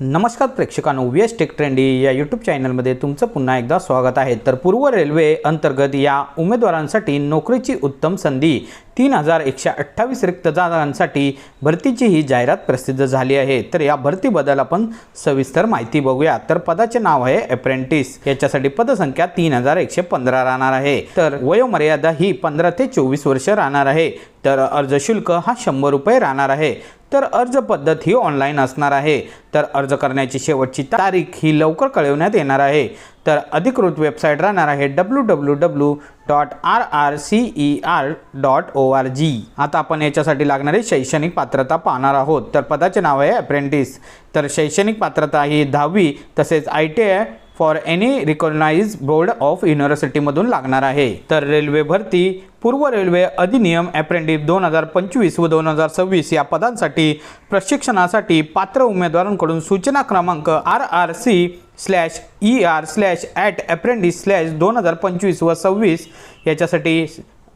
नमस्कार प्रेक्षकांनो V tech trendy या यूट्यूब चॅनलमध्ये तुमचं पुन्हा एकदा स्वागत आहे. तर पूर्व रेल्वे अंतर्गत या उमेदवारांसाठी नोकरीची उत्तम संधी तीन हजार एकशे अठ्ठावीस रिक्त जागांसाठी भरतीची ही जाहिरात प्रसिद्ध झाली आहे. तर या भरतीबद्दल आपण सविस्तर माहिती बघूया. तर पदाचे नाव आहे अप्रेंटिस याच्यासाठी पदसंख्या तीन हजार एकशे पंधरा राहणार आहे. तर वयोमर्यादा ही पंधरा ते चोवीस वर्ष राहणार आहे. तर अर्ज शुल्क हा शंभर रुपये राहणार आहे. तर अर्ज पद्धत ही ऑनलाईन असणार आहे. तर अर्ज करण्याची शेवटची तारीख ही लवकर कळवण्यात येणार आहे. तर अधिकृत वेबसाईट राहणार आहे W W W dot R R C E R dot O R G आता आपण याच्यासाठी लागणारी शैक्षणिक पात्रता पाहणार आहोत. तर पदाचे नाव आहे अप्रेंटिस तर शैक्षणिक पात्रता ही दहावी तसेच I T I for any recognise board of युनिव्हर्सिटीमधून लागणार आहे. तर रेल्वे भरती पूर्व रेल्वे अधिनियम अप्रेंटिस दोन हजार पंचवीस व दोन हजार सव्वीस या पदांसाठी प्रशिक्षणासाठी पात्र उमेदवारांकडून सूचना क्रमांक R R C slash E R slash act apprentice slash दोन हजार पंचवीस व सव्वीस याच्यासाठी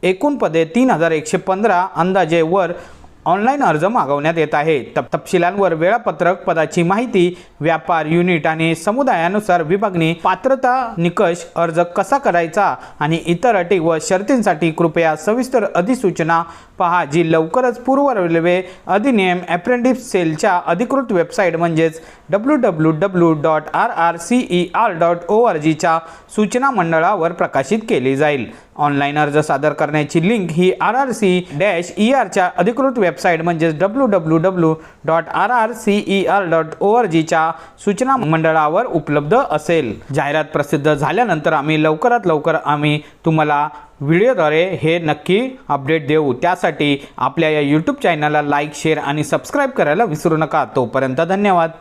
एकूण पदे तीन हजार एकशे पंधरा अंदाजे वर ऑनलाईन अर्ज मागवण्यात येत आहे. तप तपशिलांवर वेळापत्रक पदाची माहिती व्यापार युनिट आणि समुदायानुसार विभागणी पात्रता निकष अर्ज कसा करायचा आणि इतर अटी व शर्तींसाठी कृपया सविस्तर अधिसूचना पहा जी लवकरच पूर्व रेल्वे अधिनियम अप्रेंटिस सेलच्या अधिकृत वेबसाईट म्हणजेच W W W dot R R C E R dot O R जीच्या सूचना मंडळावर प्रकाशित केली जाईल. ऑनलाईन अर्ज सादर करण्याची लिंक ही R R C dash E आरच्या अधिकृत वेबसाईट म्हणजेच W W W dot R R C E R dot O R जीच्या सूचना मंडळावर उपलब्ध असेल. जाहिरात प्रसिद्ध झाल्यानंतर आम्ही लवकरात लवकर आम्ही तुम्हाला व्हिडिओद्वारे हे नक्की अपडेट देऊ. त्यासाठी आपल्या या यूट्यूब चॅनलला लाईक शेअर आणि सबस्क्राईब करायला विसरू नका. तोपर्यंत धन्यवाद.